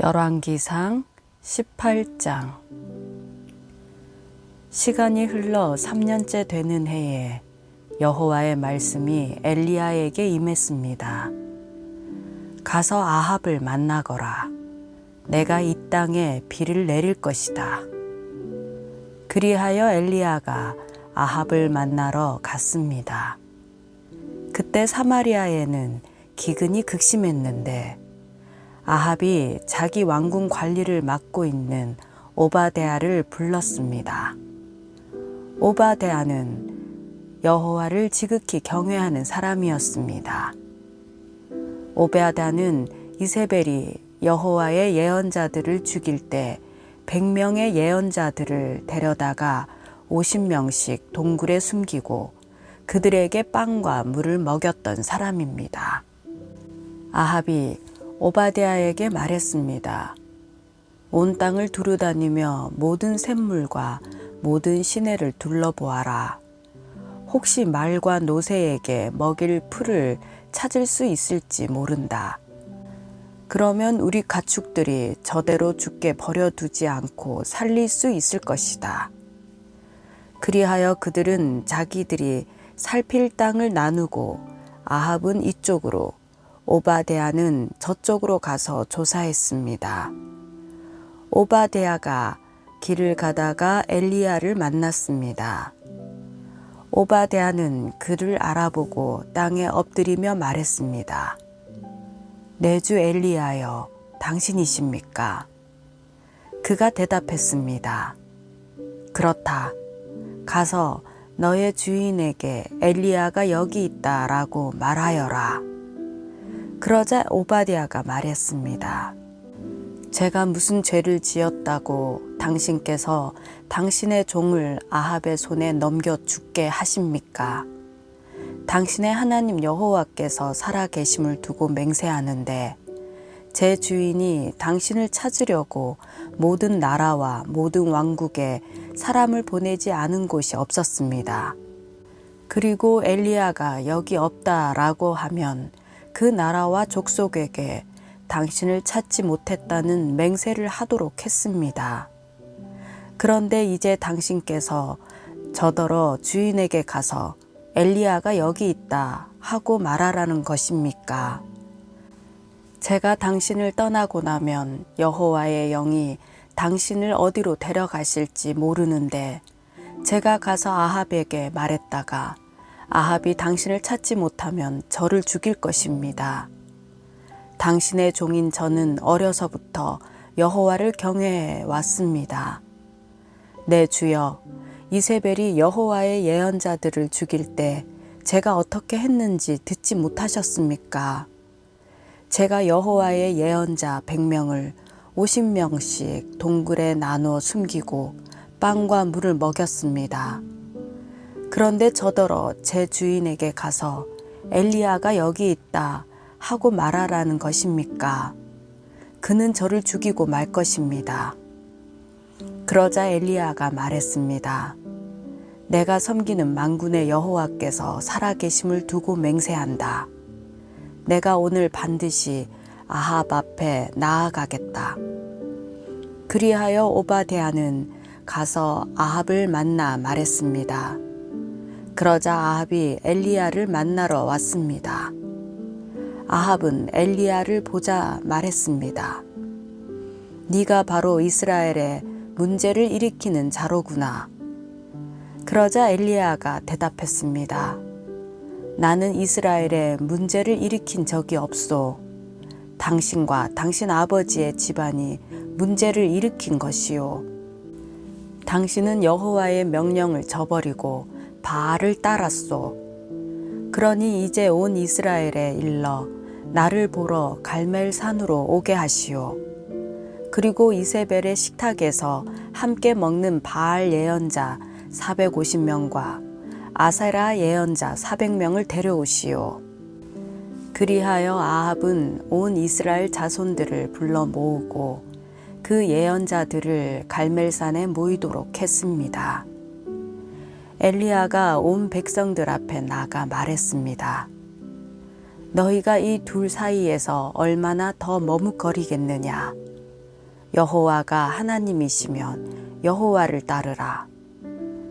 열왕기상 18장 시간이 흘러 3년째 되는 해에 여호와의 말씀이 엘리야에게 임했습니다. 가서 아합을 만나거라. 내가 이 땅에 비를 내릴 것이다. 그리하여 엘리야가 아합을 만나러 갔습니다. 그때 사마리아에는 기근이 극심했는데 아합이 자기 왕궁 관리를 맡고 있는 오바데아를 불렀습니다. 오바데아는 여호와를 지극히 경외하는 사람이었습니다. 오베아다는 이세벨이 여호와의 예언자들을 죽일 때 100명의 예언자들을 데려다가 50명씩 동굴에 숨기고 그들에게 빵과 물을 먹였던 사람입니다. 아합이 오바데아에게 말했습니다. 온 땅을 두루다니며 모든 샘물과 모든 시내를 둘러보아라. 혹시 말과 노새에게 먹일 풀을 찾을 수 있을지 모른다. 그러면 우리 가축들이 저대로 죽게 버려두지 않고 살릴 수 있을 것이다. 그리하여 그들은 자기들이 살필 땅을 나누고 아합은 이쪽으로 오바데아는 저쪽으로 가서 조사했습니다. 오바데아가 길을 가다가 엘리야를 만났습니다. 오바데아는 그를 알아보고 땅에 엎드리며 말했습니다. 내주 엘리야여, 당신이십니까? 그가 대답했습니다. 그렇다. 가서 너의 주인에게 엘리야가 여기 있다라고 말하여라. 그러자 오바디아가 말했습니다. 제가 무슨 죄를 지었다고 당신께서 당신의 종을 아합의 손에 넘겨 죽게 하십니까? 당신의 하나님 여호와께서 살아 계심을 두고 맹세하는데 제 주인이 당신을 찾으려고 모든 나라와 모든 왕국에 사람을 보내지 않은 곳이 없었습니다. 그리고 엘리야가 여기 없다라고 하면 그 나라와 족속에게 당신을 찾지 못했다는 맹세를 하도록 했습니다. 그런데 이제 당신께서 저더러 주인에게 가서 엘리야가 여기 있다 하고 말하라는 것입니까? 제가 당신을 떠나고 나면 여호와의 영이 당신을 어디로 데려가실지 모르는데 제가 가서 아합에게 말했다가 아합이 당신을 찾지 못하면 저를 죽일 것입니다. 당신의 종인 저는 어려서부터 여호와를 경외해 왔습니다. 내 주여, 이세벨이 여호와의 예언자들을 죽일 때 제가 어떻게 했는지 듣지 못하셨습니까? 제가 여호와의 예언자 100명을 50명씩 동굴에 나누어 숨기고 빵과 물을 먹였습니다. 그런데 저더러 제 주인에게 가서 엘리야가 여기 있다 하고 말하라는 것입니까? 그는 저를 죽이고 말 것입니다. 그러자 엘리야가 말했습니다. 내가 섬기는 만군의 여호와께서 살아계심을 두고 맹세한다. 내가 오늘 반드시 아합 앞에 나아가겠다. 그리하여 오바데아는 가서 아합을 만나 말했습니다. 그러자 아합이 엘리야를 만나러 왔습니다. 아합은 엘리야를 보자 말했습니다. 네가 바로 이스라엘에 문제를 일으키는 자로구나. 그러자 엘리야가 대답했습니다. 나는 이스라엘에 문제를 일으킨 적이 없소. 당신과 당신 아버지의 집안이 문제를 일으킨 것이요. 당신은 여호와의 명령을 저버리고 바알을 따랐소. 그러니 이제 온 이스라엘에 일러 나를 보러 갈멜 산으로 오게 하시오. 그리고 이세벨의 식탁에서 함께 먹는 바알 예언자 450명과 아세라 예언자 400명을 데려오시오. 그리하여 아합은 온 이스라엘 자손들을 불러 모으고 그 예언자들을 갈멜산에 모이도록 했습니다. 엘리야가 온 백성들 앞에 나가 말했습니다. 너희가 이 둘 사이에서 얼마나 더 머뭇거리겠느냐? 여호와가 하나님이시면 여호와를 따르라.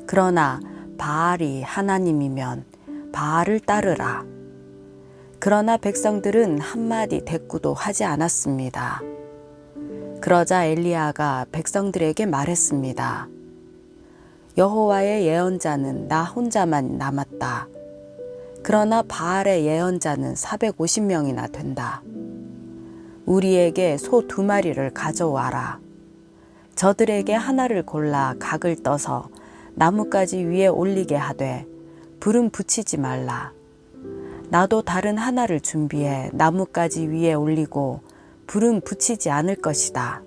그러나 바알이 하나님이면 바알을 따르라. 그러나 백성들은 한마디 대꾸도 하지 않았습니다. 그러자 엘리야가 백성들에게 말했습니다. 여호와의 예언자는 나 혼자만 남았다. 그러나 바알의 예언자는 450명이나 된다. 우리에게 소 두 마리를 가져와라. 저들에게 하나를 골라 각을 떠서 나뭇가지 위에 올리게 하되 불은 붙이지 말라. 나도 다른 하나를 준비해 나뭇가지 위에 올리고 불은 붙이지 않을 것이다.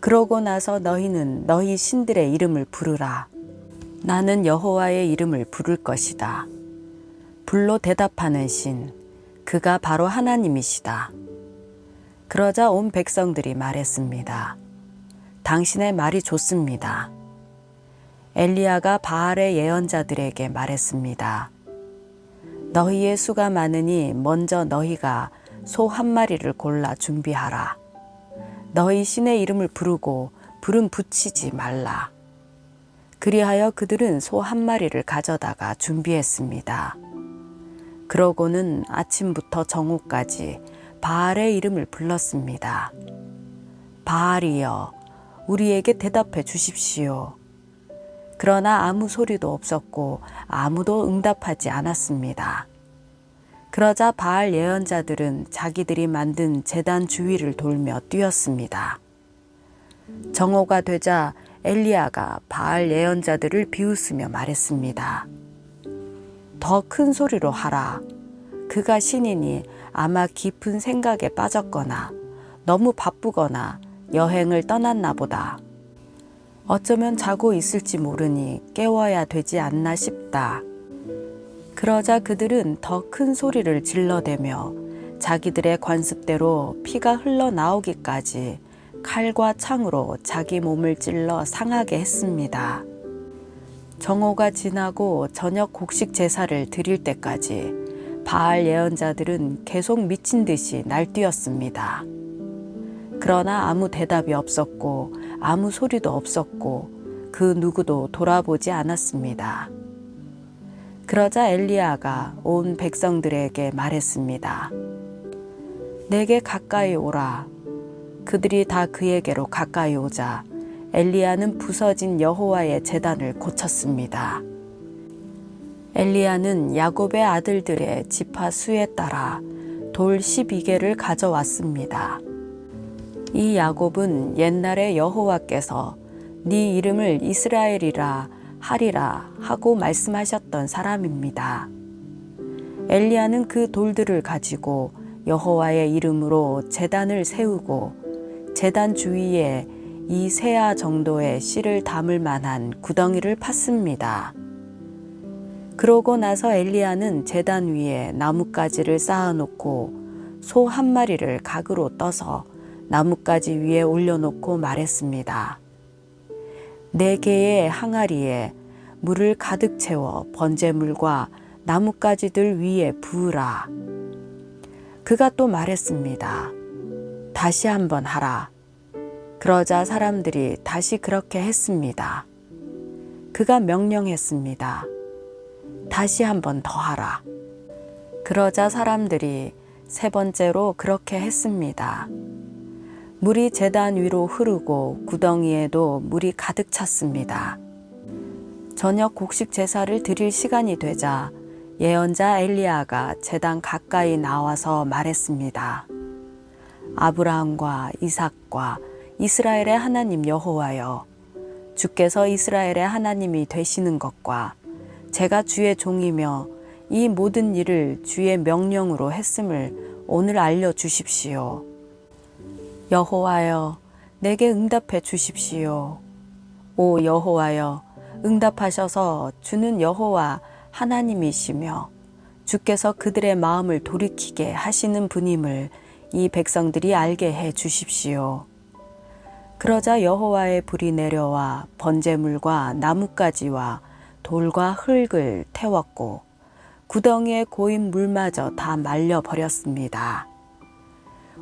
그러고 나서 너희는 너희 신들의 이름을 부르라. 나는 여호와의 이름을 부를 것이다. 불로 대답하는 신, 그가 바로 하나님이시다. 그러자 온 백성들이 말했습니다. 당신의 말이 좋습니다. 엘리야가 바알의 예언자들에게 말했습니다. 너희의 수가 많으니 먼저 너희가 소 한 마리를 골라 준비하라. 너희 신의 이름을 부르고 불은 붙이지 말라. 그리하여 그들은 소 한 마리를 가져다가 준비했습니다. 그러고는 아침부터 정오까지 바알의 이름을 불렀습니다. 바알이여, 우리에게 대답해 주십시오. 그러나 아무 소리도 없었고 아무도 응답하지 않았습니다. 그러자 바알 예언자들은 자기들이 만든 재단 주위를 돌며 뛰었습니다. 정오가 되자 엘리야가 바알 예언자들을 비웃으며 말했습니다. 더 큰 소리로 하라. 그가 신이니 아마 깊은 생각에 빠졌거나 너무 바쁘거나 여행을 떠났나 보다. 어쩌면 자고 있을지 모르니 깨워야 되지 않나 싶다. 그러자 그들은 더 큰 소리를 질러대며 자기들의 관습대로 피가 흘러나오기까지 칼과 창으로 자기 몸을 찔러 상하게 했습니다. 정오가 지나고 저녁 곡식 제사를 드릴 때까지 바알 예언자들은 계속 미친 듯이 날뛰었습니다. 그러나 아무 대답이 없었고 아무 소리도 없었고 그 누구도 돌아보지 않았습니다. 그러자 엘리야가 온 백성들에게 말했습니다. 내게 가까이 오라. 그들이 다 그에게로 가까이 오자 엘리야는 부서진 여호와의 제단을 고쳤습니다. 엘리야는 야곱의 아들들의 지파 수에 따라 돌 12개를 가져왔습니다. 이 야곱은 옛날에 여호와께서 네 이름을 이스라엘이라 하리라 하고 말씀하셨던 사람입니다. 엘리야는 그 돌들을 가지고 여호와의 이름으로 제단을 세우고 제단 주위에 이 세아 정도의 씨를 담을 만한 구덩이를 팠습니다. 그러고 나서 엘리야는 제단 위에 나뭇가지를 쌓아놓고 소 한 마리를 각으로 떠서 나뭇가지 위에 올려놓고 말했습니다. 네 개의 항아리에 물을 가득 채워 번제물과 나뭇가지들 위에 부으라. 그가 또 말했습니다. 다시 한번 하라. 그러자 사람들이 다시 그렇게 했습니다. 그가 명령했습니다. 다시 한번 더 하라. 그러자 사람들이 세 번째로 그렇게 했습니다. 물이 재단 위로 흐르고 구덩이에도 물이 가득 찼습니다. 저녁 곡식 제사를 드릴 시간이 되자 예언자 엘리야가 재단 가까이 나와서 말했습니다. 아브라함과 이삭과 이스라엘의 하나님 여호와여 주께서 이스라엘의 하나님이 되시는 것과 제가 주의 종이며 이 모든 일을 주의 명령으로 했음을 오늘 알려 주십시오. 여호와여 내게 응답해 주십시오. 오 여호와여 응답하셔서 주는 여호와 하나님이시며 주께서 그들의 마음을 돌이키게 하시는 분임을 이 백성들이 알게 해 주십시오. 그러자 여호와의 불이 내려와 번제물과 나뭇가지와 돌과 흙을 태웠고 구덩이에 고인 물마저 다 말려 버렸습니다.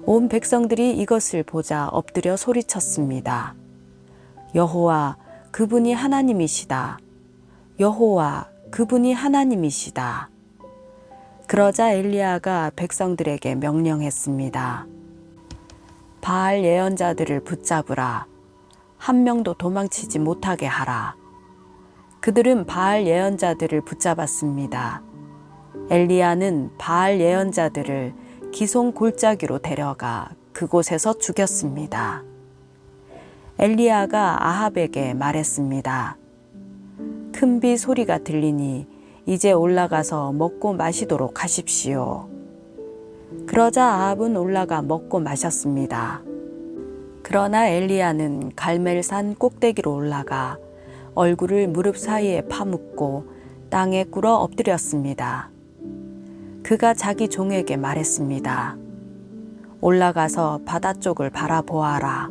온 백성들이 이것을 보자 엎드려 소리쳤습니다. 여호와 그분이 하나님이시다. 여호와 그분이 하나님이시다. 그러자 엘리야가 백성들에게 명령했습니다. 바알 예언자들을 붙잡으라. 한 명도 도망치지 못하게 하라. 그들은 바알 예언자들을 붙잡았습니다. 엘리야는 바알 예언자들을 기송 골짜기로 데려가 그곳에서 죽였습니다. 엘리야가 아합에게 말했습니다. 큰 비 소리가 들리니 이제 올라가서 먹고 마시도록 하십시오. 그러자 아합은 올라가 먹고 마셨습니다. 그러나 엘리야는 갈멜산 꼭대기로 올라가 얼굴을 무릎 사이에 파묻고 땅에 꿇어 엎드렸습니다. 그가 자기 종에게 말했습니다. 올라가서 바다 쪽을 바라보아라.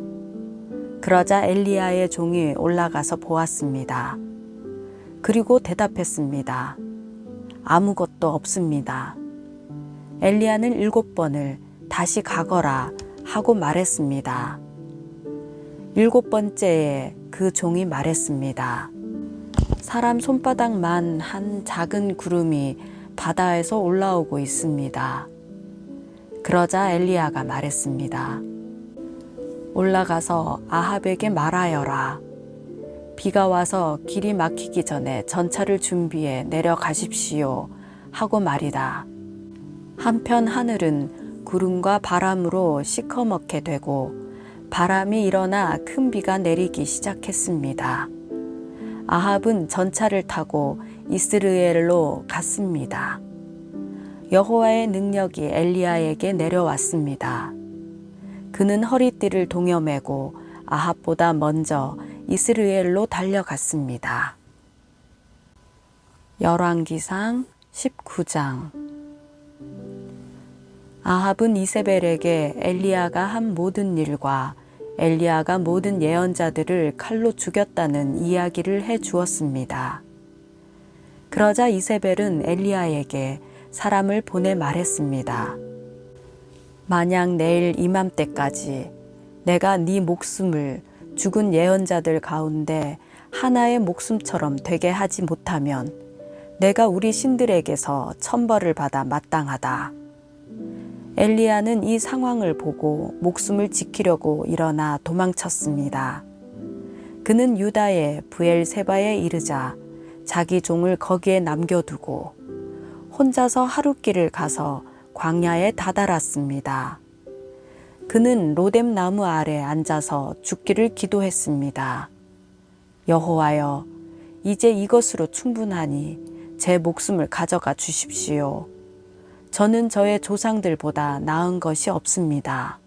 그러자 엘리야의 종이 올라가서 보았습니다. 그리고 대답했습니다. 아무것도 없습니다. 엘리야는 일곱 번을 다시 가거라 하고 말했습니다. 일곱 번째에 그 종이 말했습니다. 사람 손바닥만 한 작은 구름이 바다에서 올라오고 있습니다. 그러자 엘리야가 말했습니다. 올라가서 아합에게 말하여라. 비가 와서 길이 막히기 전에 전차를 준비해 내려가십시오. 하고 말이다. 한편 하늘은 구름과 바람으로 시커멓게 되고 바람이 일어나 큰 비가 내리기 시작했습니다. 아합은 전차를 타고 이스르엘로 갔습니다. 여호와의 능력이 엘리야에게 내려왔습니다. 그는 허리띠를 동여매고 아합보다 먼저 이스르엘로 달려갔습니다. 열왕기상 19장 아합은 이세벨에게 엘리야가 한 모든 일과 엘리야가 모든 예언자들을 칼로 죽였다는 이야기를 해 주었습니다. 그러자 이세벨은 엘리야에게 사람을 보내 말했습니다. 만약 내일 이맘때까지 내가 네 목숨을 죽은 예언자들 가운데 하나의 목숨처럼 되게 하지 못하면 내가 우리 신들에게서 천벌을 받아 마땅하다. 엘리야는 이 상황을 보고 목숨을 지키려고 일어나 도망쳤습니다. 그는 유다의 부엘세바에 이르자 자기 종을 거기에 남겨두고 혼자서 하룻길을 가서 광야에 다다랐습니다. 그는 로뎀 나무 아래 앉아서 죽기를 기도했습니다. 여호와여, 이제 이것으로 충분하니 제 목숨을 가져가 주십시오. 저는 저의 조상들보다 나은 것이 없습니다.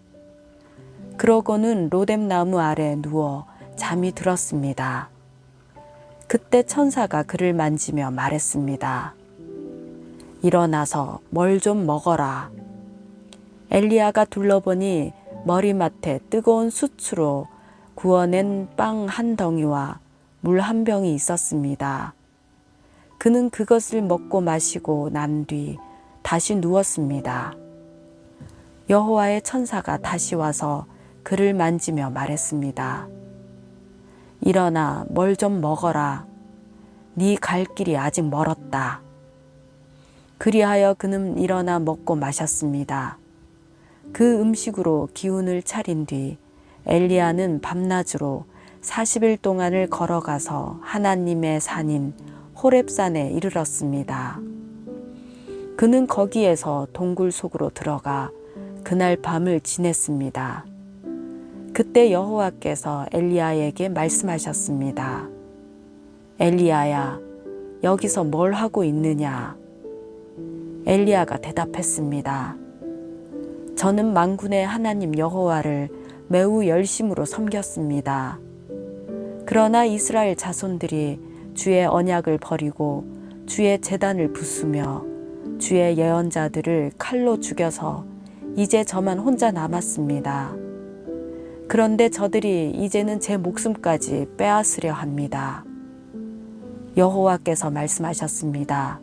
그러고는 로뎀 나무 아래 누워 잠이 들었습니다. 그때 천사가 그를 만지며 말했습니다. 일어나서 뭘 좀 먹어라. 엘리야가 둘러보니 머리맡에 뜨거운 수추로 구워낸 빵 한 덩이와 물 한 병이 있었습니다. 그는 그것을 먹고 마시고 난 뒤 다시 누웠습니다. 여호와의 천사가 다시 와서 그를 만지며 말했습니다. 일어나 뭘 좀 먹어라. 네 갈 길이 아직 멀었다. 그리하여 그는 일어나 먹고 마셨습니다. 그 음식으로 기운을 차린 뒤 엘리야는 밤낮으로 40일 동안을 걸어가서 하나님의 산인 호렙산에 이르렀습니다. 그는 거기에서 동굴 속으로 들어가 그날 밤을 지냈습니다. 그때 여호와께서 엘리야에게 말씀하셨습니다. 엘리야야, 여기서 뭘 하고 있느냐? 엘리야가 대답했습니다. 저는 만군의 하나님 여호와를 매우 열심으로 섬겼습니다. 그러나 이스라엘 자손들이 주의 언약을 버리고 주의 재단을 부수며 주의 예언자들을 칼로 죽여서 이제 저만 혼자 남았습니다. 그런데 저들이 이제는 제 목숨까지 빼앗으려 합니다. 여호와께서 말씀하셨습니다.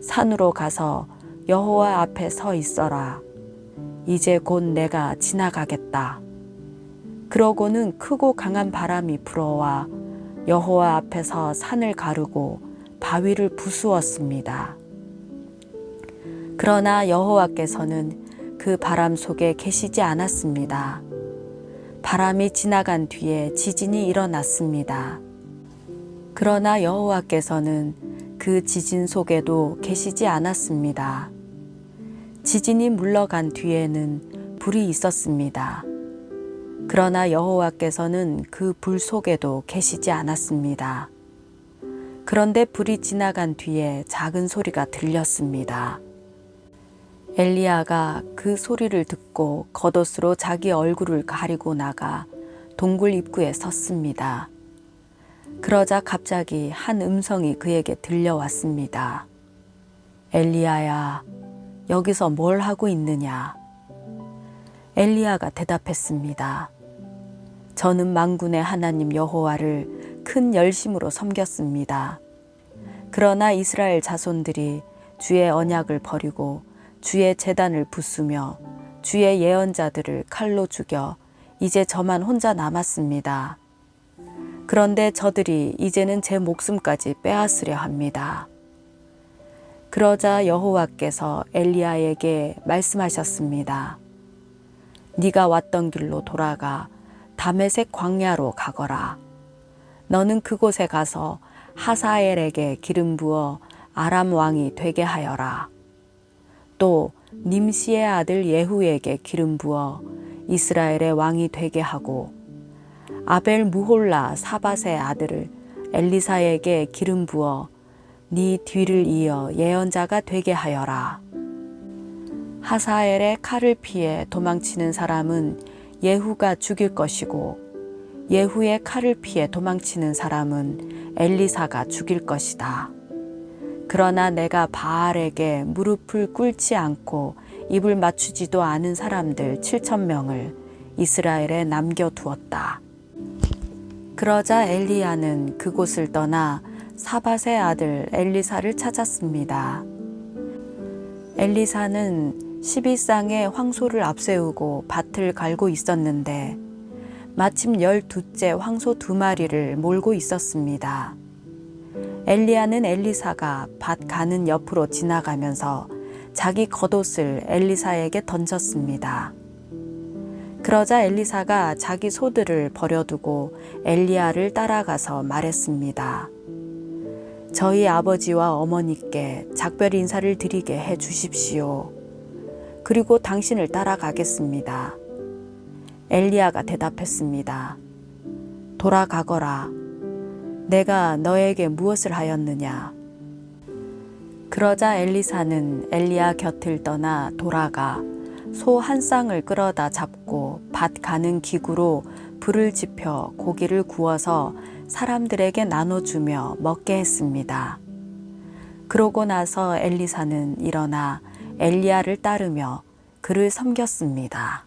산으로 가서 여호와 앞에 서 있어라. 이제 곧 내가 지나가겠다. 그러고는 크고 강한 바람이 불어와 여호와 앞에서 산을 가르고 바위를 부수었습니다. 그러나 여호와께서는 그 바람 속에 계시지 않았습니다. 바람이 지나간 뒤에 지진이 일어났습니다. 그러나 여호와께서는 그 지진 속에도 계시지 않았습니다. 지진이 물러간 뒤에는 불이 있었습니다. 그러나 여호와께서는 그 불 속에도 계시지 않았습니다. 그런데 불이 지나간 뒤에 작은 소리가 들렸습니다. 엘리야가 그 소리를 듣고 겉옷으로 자기 얼굴을 가리고 나가 동굴 입구에 섰습니다. 그러자 갑자기 한 음성이 그에게 들려왔습니다. 엘리야야, 여기서 뭘 하고 있느냐? 엘리야가 대답했습니다. 저는 만군의 하나님 여호와를 큰 열심으로 섬겼습니다. 그러나 이스라엘 자손들이 주의 언약을 버리고 주의 재단을 부수며 주의 예언자들을 칼로 죽여 이제 저만 혼자 남았습니다. 그런데 저들이 이제는 제 목숨까지 빼앗으려 합니다. 그러자 여호와께서 엘리야에게 말씀하셨습니다. 네가 왔던 길로 돌아가 다메색 광야로 가거라. 너는 그곳에 가서 하사엘에게 기름 부어 아람 왕이 되게 하여라. 또 님시의 아들 예후에게 기름 부어 이스라엘의 왕이 되게 하고 아벨 무홀라 사밧의 아들을 엘리사에게 기름 부어 네 뒤를 이어 예언자가 되게 하여라. 하사엘의 칼을 피해 도망치는 사람은 예후가 죽일 것이고 예후의 칼을 피해 도망치는 사람은 엘리사가 죽일 것이다. 그러나 내가 바알에게 무릎을 꿇지 않고 입을 맞추지도 않은 사람들 7천 명을 이스라엘에 남겨두었다. 그러자 엘리야는 그곳을 떠나 사밧의 아들 엘리사를 찾았습니다. 엘리사는 12쌍의 황소를 앞세우고 밭을 갈고 있었는데 마침 열두째 황소 두 마리를 몰고 있었습니다. 엘리야는 엘리사가 밭 가는 옆으로 지나가면서 자기 겉옷을 엘리사에게 던졌습니다. 그러자 엘리사가 자기 소들을 버려두고 엘리야를 따라가서 말했습니다. 저희 아버지와 어머니께 작별 인사를 드리게 해 주십시오. 그리고 당신을 따라가겠습니다. 엘리야가 대답했습니다. 돌아가거라. 내가 너에게 무엇을 하였느냐? 그러자 엘리사는 엘리야 곁을 떠나 돌아가 소 한 쌍을 끌어다 잡고 밭 가는 기구로 불을 지펴 고기를 구워서 사람들에게 나눠주며 먹게 했습니다. 그러고 나서 엘리사는 일어나 엘리야를 따르며 그를 섬겼습니다.